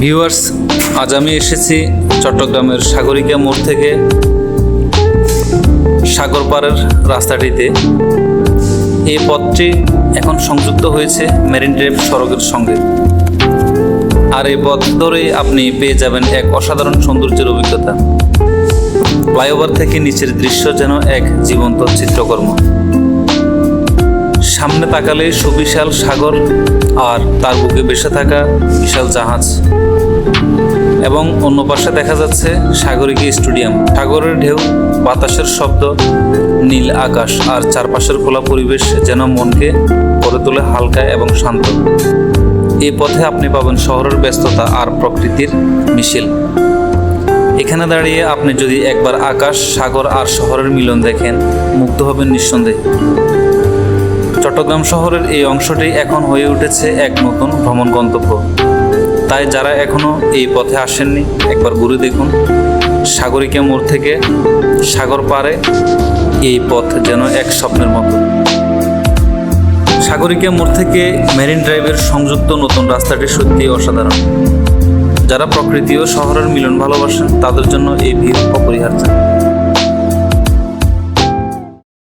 Viewers, আজ আমি এসেছি চট্টগ্রামের সাগরিকা মোড় থেকে সাগর পাড়ের রাস্তাটিতে। এই পথটি এখন সংযুক্ত হয়েছে মেরিন ড্রাইভ সড়কের সঙ্গে। আর এই পথ ধরেই আপনি পেয়ে যাবেন এক অসাধারণ সৌন্দর্যের অভিজ্ঞতা। ফ্লাইওভার থেকে নিচের দৃশ্য যেন এক জীবন্ত চিত্রকর্ম। সামনে তাকালে সুবিশাল সাগর আর তার বুকে ভেসে থাকা বিশাল জাহাজ। এবং অন্য পাশে দেখা যাচ্ছে সাগরিকী স্টেডিয়াম। সাগরের ঢেউ, বাতাসের শব্দ, নীল আকাশ আর চারপাশের খোলা পরিবেশ যেন মনকে করে তোলে হালকা এবং শান্ত। এই পথে আপনি পাবেন শহরের ব্যস্ততা আর প্রকৃতির মিছিল। এখানে দাঁড়িয়ে আপনি যদি একবার আকাশ, সাগর আর শহরের মিলন দেখেন, মুগ্ধ হবেন নিঃসন্দেহে। চট্টগ্রাম শহরের এই অংশটি এখন হয়ে উঠেছে এক নতুন ভ্রমণ গন্তব্য। তাই যারা এখনও এই পথে আসেননি, একবার ঘুরে দেখুন। সাগরিকা মোড় থেকে সাগর পারে এই পথ যেন এক স্বপ্নের মতো। সাগরিকা মোড় থেকে মেরিন ড্রাইভের সংযুক্ত নতুন রাস্তাটি সত্যিই অসাধারণ। যারা প্রকৃতি ও শহরের মিলন ভালোবাসেন, তাদের জন্য এই ভিড় অপরিহার্য।